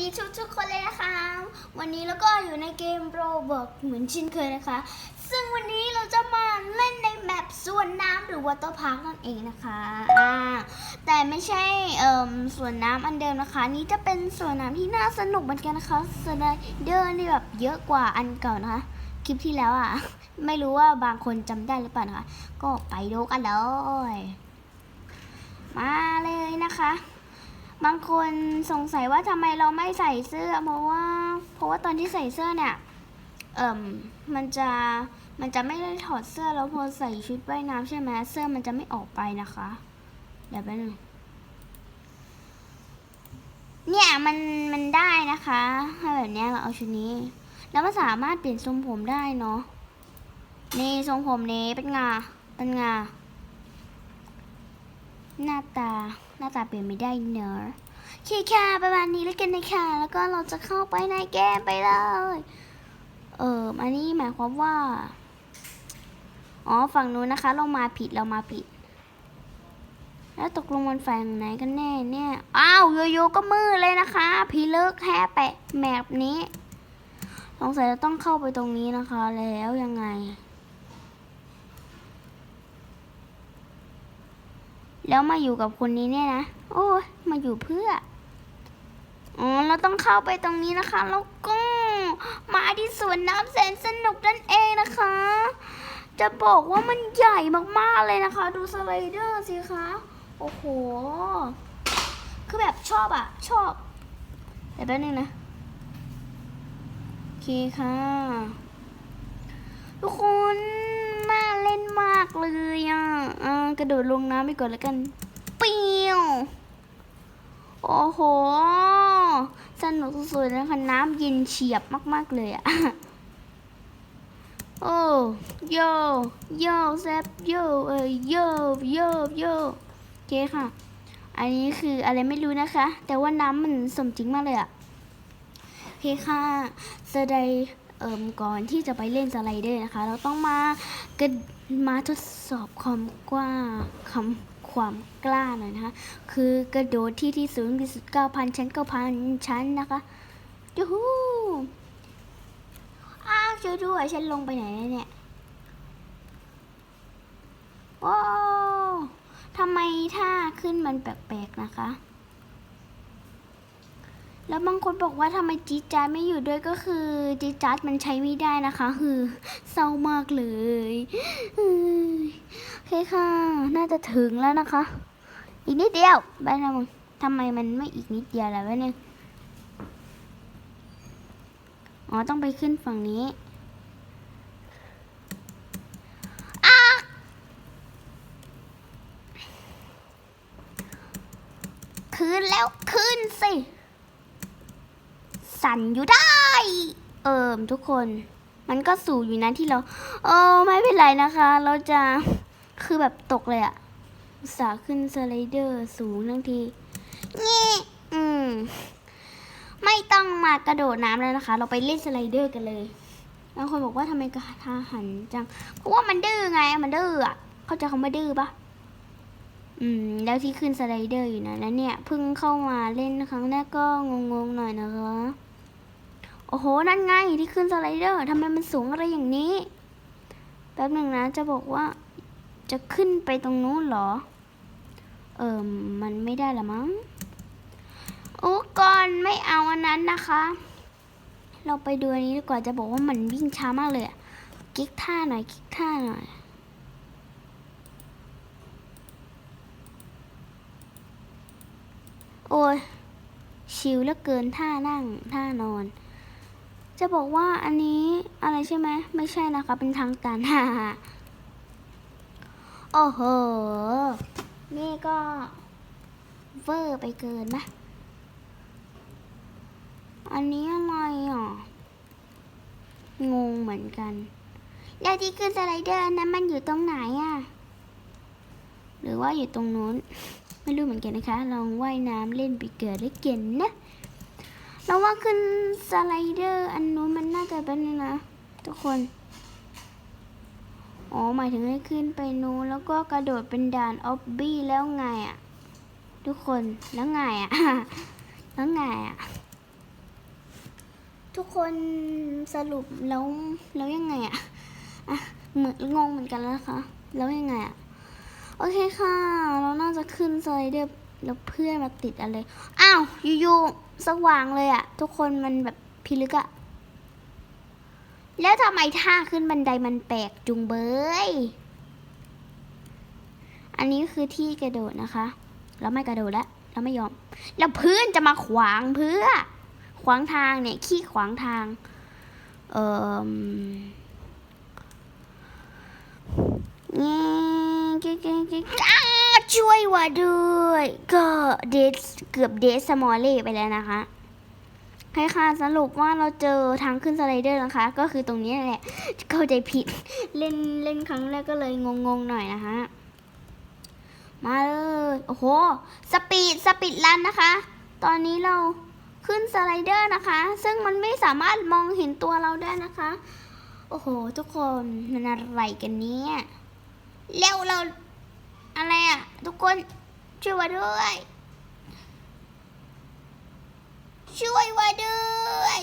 ดีทุกทุกๆคนเลยนะคะ วันนี้เราก็อยู่ในเกมโรบอกเหมือนชินเคยนะคะ ซึ่งวันนี้เราจะมาเล่นในแมปสวนน้ำหรือวอเตอร์พาร์คนั่นเองนะคะอ่าแต่ไม่ใช่เอ่มสวนน้ำอันเดิมนะคะ นี้จะเป็นสวนน้ำที่น่าสนุกเหมือนกันนะคะสไลเดอร์นี่แบบเยอะกว่าอันเก่านะคะ คลิปที่แล้วอะ ไม่รู้ว่าบางคนจำได้หรือเปล่านะคะ ก็ไปดูกันเลยมาเลยนะคะ บางคนสงสัยว่าทำไมเราไม่ใส่เสื้อ เพราะว่าเพราะว่าตอนที่ใส่เสื้อเนี่ยเอ่มมันจะมันจะไม่ได้ถอดเสื้อแล้วพอใส่ชุดว่ายน้ำใช่ไหมเสื้อมันจะไม่ออกไปนะคะ เดี๋ยวแป๊บนึงเนี่ยมันมันได้นะคะถ้าแบบเนี้ยเราเอาชุดนี้ แล้วมันสามารถเปลี่ยนทรงผมได้เนาะนี่ทรงผมนี้เป็นงาเป็นงา หน้าตาหน้าตาเปลี่ยนไม่ได้เนอะโอเคค่ะประมาณนี้แล้วกันนะคะแล้วก็เราจะเข้าไปในเกมไปเลยเอออันนี้หมายความว่า อ๋อฝั่งนู้นนะคะ เรามาผิดเรามาผิด แล้วตกลงมันฝั่งไหนกันแน่เนี่ยอ้าวโยโย่ก็มืดเลยนะคะ พี่เลิกแฮแปะแมปนี้สงสัยจะต้องเข้าไปตรงนี้นะคะ แล้วยังไง แล้วมาอยู่กับคนนี้เนี่ยนะ โอ้มาอยู่เพื่อ อ๋อ เราต้องเข้าไปตรงนี้นะคะ แล้วก็มาที่สวนน้ำแสนสนุกนั่นเองนะคะ จะบอกว่ามันใหญ่มากๆเลยนะคะ ดูสไลเดอร์สิคะ โอ้โห คือแบบชอบอะชอบเดี๋ยวแป๊บนึงนะ โอเคค่ะ ทุกคนน่าเล่นมากเลยอะกระโดดลงน้ำไปก่อนแล้วกันเปียวโอ้โห สนุกสุดๆนะคะน้ำเย็นเฉียบมากๆเลยอะ โอ้โยโยแซบโยเอ้ยโยโยโยเคค่ะ อันนี้คืออะไรไม่รู้นะคะ แต่ว่าน้ำมันสมจริงมากเลยอะโอเคค่ะสไลด์เอ่มก่อนที่จะไปเล่นสไลเดอร์นะคะ เราต้องมากระ มาทดสอบความกว้างคำความกล้าหน่อยนะคะ คือกระโดดที่ที่สูงที่สุด 9,000 ชั้น 9,000 ชั้นนะคะยูฮูอ้าวช่วยด้วยฉันลงไปไหนเนี่ยว้าวทำไมท่าขึ้นมันแปลกๆนะคะ แล้วบางคนบอกว่าทำไมจีจาร์ดไม่อยู่ด้วยก็คือจีจาร์ดมันใช้ไม่ได้นะคะคือเศร้ามากเลยโอเคค่ะ น่าจะถึงแล้วนะคะ อีกนิดเดียวไปนะมึงทำไมมันไม่อีกนิดเดียวแล้วเนี่ยอ๋อต้องไปขึ้นฝั่งนี้อ้าขึ้นแล้วขึ้นสิ สั่นอยู่ได้ เอิมทุกคน มันก็สูงอยู่นะที่เรา เออไม่เป็นไรนะคะ เราจะคือแบบตกเลยอะอุตส่าห์ขึ้นสไลเดอร์สูงทั้งทีนี่อืม ไม่ต้องมากระโดดน้ำแล้วนะคะ เราไปเล่นสไลเดอร์กันเลยบางคนบอกว่าทำไมกระทาหันจัง เพราะว่ามันดื้อไง มันดื้ออะเข้าใจคำว่าดื้อปะอืม แล้วที่ขึ้นสไลเดอร์อยู่นะแล้วเนี่ยเพิ่งเข้ามาเล่นครั้งแรกก็งงๆหน่อยนะคะ อ้โห นั่นไงที่ขึ้นสไลเดอร์ทำไมมันสูงอะไรอย่างนี้ แป๊บหนึ่งนะจะบอกว่าจะขึ้นไปตรงนู้นเหรอ เออมันไม่ได้ละมั้งโอ้ก่อนไม่เอาอันนั้นนะคะ เราไปดูอันนี้ดีกว่าจะบอกว่ามันวิ่งช้ามากเลยอะกิ๊กท่าหน่อยกิ๊กท่าหน่อยโอ้ยชิลเหลือเกินท่านั่งท่านอน จะบอกว่าอันนี้อะไรใช่ไหมไม่ใช่นะคะ เป็นทางการฮ่าฮ่าโอ้โห นี่ก็เวอร์ไปเกินนะอันนี้อะไรอะ งงเหมือนกัน แล้วที่ขึ้นสไลเดอร์นั้นมันอยู่ตรงไหนอะ หรือว่าอยู่ตรงนู้น ไม่รู้เหมือนกันนะคะ ลองว่ายน้ำเล่นไปเกิดได้เก่นนะ เราว่าขึ้นสไลเดอร์อันนู้นมันน่าจะเป็นนี่นะ ทุกคน อ๋อ หมายถึงให้ขึ้นไปนู้นแล้วก็กระโดดเป็นด่านออบบี้แล้วไงอะ ทุกคนแล้วไงอะ แล้วไงอะ ทุกคนสรุปแล้วแล้วยังไงอะอะเหมือนงงเหมือนกันแล้วนะคะ แล้วยังไงอะโอเคค่ะ เราน่าจะขึ้นสไลเดอร์ แล้วเพื่อนมาติดอะไร อ้าวอยู่ๆสว่างเลยอะทุกคนมันแบบพิลึกอะแล้วทำไมท่าขึ้นบันไดมันแปลกจุงเบย อันนี้คือที่กระโดดนะคะ เราไม่กระโดดแล้วเราไม่ยอม แล้วเพื่อนจะมาขวางเพื่อ ขวางทางเนี่ยขี้ขวางทาง เอ่อเงี้ยเก๊กๆๆอ้า ช่วยว่าด้วย ก็เดทเกือบเดทสมอลเล่ไปแล้วนะคะให้ค่ะสรุปว่าเราเจอทางขึ้นสไลเดอร์นะคะ ก็คือตรงนี้แหละ เข้าใจผิด เล่นเล่นครั้งแรกก็เลยงงๆหน่อยนะคะ มาเลย โอ้โห สปีด สปีดรันนะคะ ตอนนี้เราขึ้นสไลเดอร์นะคะ ซึ่งมันไม่สามารถมองเห็นตัวเราได้นะคะ โอ้โห ทุกคน มันอะไรกันเนี่ยเร็วเรา อะไรอะทุกคนช่วยว่าด้วย ช่วยว่าด้วย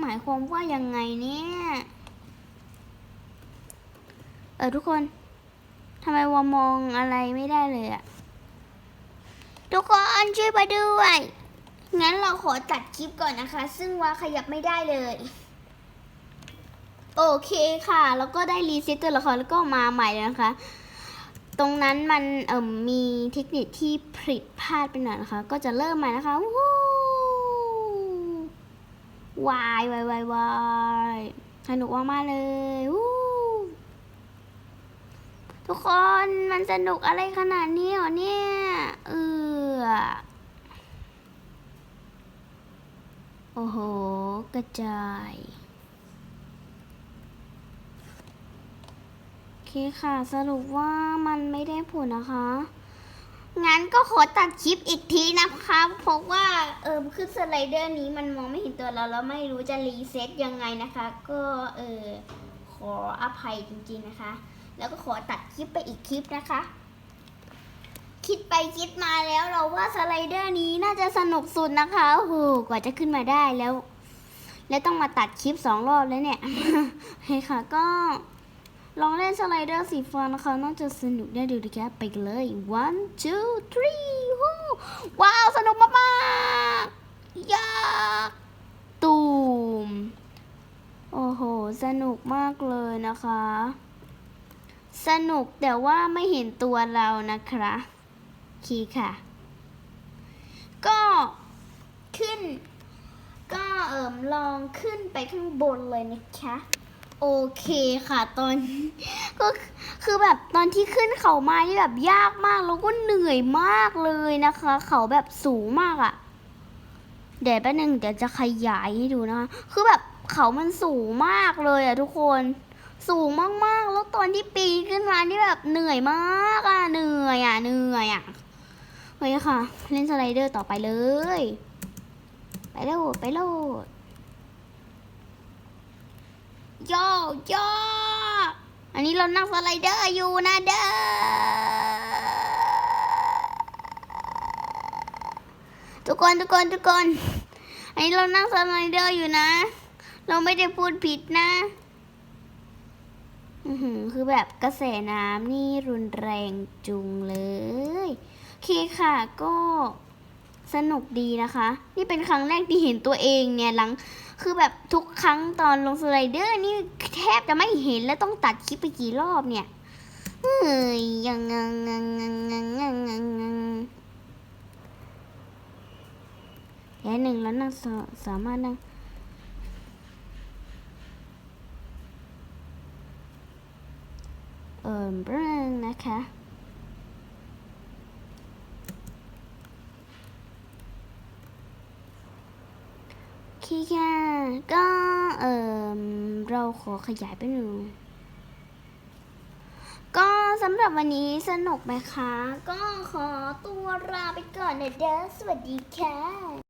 หมายความว่ายังไงเนี่ย เออทุกคนทำไมวามองอะไรไม่ได้เลยอะทุกคนช่วยมาด้วยงั้นเราขอตัดคลิปก่อนนะคะ ซึ่งว่าขยับไม่ได้เลย โอเคค่ะ แล้วก็ได้รีเซ็ตตัวละครแล้วก็มาใหม่แล้วนะคะ ตรงนั้นมันเอ่มมีเทคนิคที่ผิดพลาดไปหน่อยนะคะ ก็จะเริ่มใหม่นะคะวู้วายวายวายวายสนุกมากๆเลยวู้ทุกคนมันสนุกอะไรขนาดนี้เหรอเนี่ยเออโอ้โห กระจาย โอ เคค่ะ สรุปว่ามันไม่ได้ผลนะคะ งั้นก็ขอตัดคลิปอีกทีนะคะเพราะว่าเออขึ้นสไลเดอร์นี้มันมองไม่เห็นตัวเราแล้วไม่รู้จะรีเซ็ตยังไงนะคะ ก็เออขออภัยจริงๆนะคะ แล้วก็ขอตัดคลิปไปอีกคลิปนะคะ คิดไปคิดมาแล้วเราว่าสไลเดอร์นี้น่าจะสนุกสุดนะคะโอ้โหกว่าจะขึ้นมาได้แล้ว แล้วต้องมาตัดคลิปสองรอบแล้วเนี่ยเฮ้ค่ะก็ ลองเล่นสไลเดอร์สีฟ้านะคะน่าจะสนุกได้ดูดีแค่ไปกันเลย one two three วู้ว้าว สนุกมากๆยากตูม โอ้โห สนุกมากเลยนะคะ สนุกแต่ว่าไม่เห็นตัวเรานะคะคีค่ะ ก็ขึ้น ก็เอิมลองขึ้นไปข้างบนเลยนะคะ โอเคค่ะตอนก็คือแบบตอนที่ขึ้นเขามานี่แบบยากมากแล้วก็เหนื่อยมากเลยนะคะ เขาแบบสูงมากอะ่ะ เดี๋ยวแป๊บนึงเดี๋ยวจะขยายให้ดูนะคะคือแบบเขามันสูงมากเลยอะ่ะทุกคน สูงมากๆ แล้วตอนที่ปีนขึ้นมานี่แบบเหนื่อยมากอะ่ะเหนื่อยอะ่ะเหนื่อยอะ่ะโอเคค่ะ เล่นสไลเดอร์ต่อไปเลย ไปโลดไปโลด โยโยอันนี้เรานั่งสไลเดอร์อยู่นะเด้อทุกคนทุกคนทุกคน อันนี้เรานั่งสไลเดอร์อยู่นะ เราไม่ได้พูดผิดนะคือแบบกระแสน้ำนี่รุนแรงจุงเลย โอเคค่ะก็ สนุกดีนะคะ นี่เป็นครั้งแรกที่เห็นตัวเองเนี่ยหลังคือแบบทุกครั้งตอนลงสไลเดอร์นี่แทบจะไม่เห็นแล้วต้องตัดคลิปไปกี่รอบเนี่ยเฮ้ยยังงังงังงังงังงังงังงังแค่หนึ่งแล้วนั่งสาสามารถนั่งเอิมเรื่องนะคะ โอเคค่ะก็เออเราขอขยายไปหนึ่งก็สำหรับวันนี้สนุกไหมคะ ก็ขอตัวลาไปก่อนนะเด้อสวัสดีค่ะ